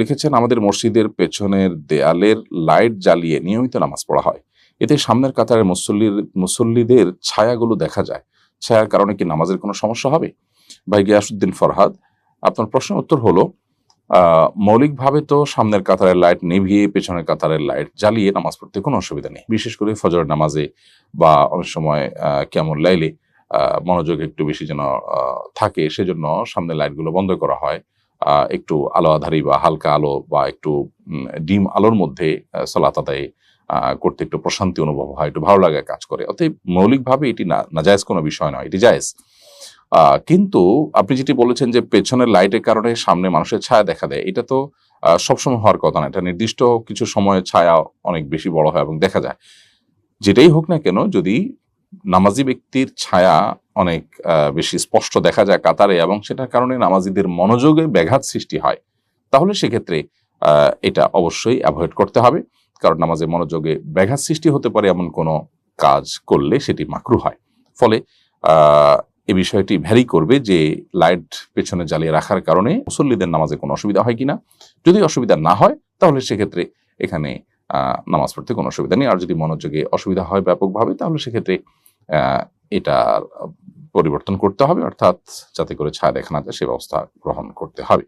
লিখেছেন, আমাদের মসজিদের পেছনের দেয়ালের লাইট জ্বালিয়ে নিয়মিত নামাজ পড়া হয়। এতে সামনের কাতারের মুসল্লির, মুসল্লিদের ছায়াগুলো দেখা যায়। ছায়ার কারণে কি নামাজের কোনো সমস্যা হবে? ভাই গিয়াসুদ্দিন ফরহাদ, আপনার প্রশ্নের উত্তর হলো মৌলিকভাবে তো সামনের কাতারের লাইট নিভিয়ে পেছনের কাতারের লাইট জ্বালিয়ে নামাজ পড়তে কোনো অসুবিধা নেই। বিশেষ করে ফজর নামাজে বা অনেক সময় কেমন লাইলে মনোযোগ একটু বেশি যেন থাকে, সেজন্য সামনের লাইটগুলো বন্ধ করা হয়। একটু আলো আধারি বা হালকা আলো বা একটু ডিম আলোর মধ্যে সালাত আদায় করতে একটু প্রশান্তি অনুভব হয়, একটু ভালো লাগে কাজ করে। অতএব মৌলিকভাবে এটি না, নাজায়জ কোনো বিষয় নয়, এটি জায়েজ। কিন্তু আপনি যেটি বলেছেন যে পেছনের লাইটের কারণে সামনে মানুষের ছায়া দেখা দেয়, এটা তো সবসময় হওয়ার কথা না। এটা নির্দিষ্ট কিছু সময়ের ছায়া অনেক বেশি বড় হয় এবং দেখা যায়। যেটাই হোক না কেন, যদি নামাজি ব্যক্তির ছায়া অনেক বেশি স্পষ্ট দেখা যায় কাতারে এবং সেটার কারণে নামাজিদের মনোযোগে ব্যাঘাত সৃষ্টি হয়। তাহলে সেক্ষেত্রে এটা অবশ্যই অ্যাভয়েড করতে হবে। কারণ নামাজে মনোযোগে ব্যাঘাত সৃষ্টি হতে পারে এমন কোনো কাজ করলে সেটি মাকরু হয়। ফলে এ বিষয়টি ভ্যারি করবে যে লাইট পেছনে জ্বালিয়ে রাখার কারণে মুসল্লিদের নামাজে কোনো অসুবিধা হয় কিনা। যদি অসুবিধা না হয়, তাহলে সেক্ষেত্রে এখানে নামাজ পড়তে কোনো অসুবিধা নেই। আর যদি মনোযোগে অসুবিধা হয় ব্যাপকভাবে, তাহলে সেক্ষেত্রে এটার পরিবর্তন করতে হবে, অর্থাৎ যাতে করে ছায়া দেখা না যায়, সে ব্যবস্থা গ্রহণ করতে হবে।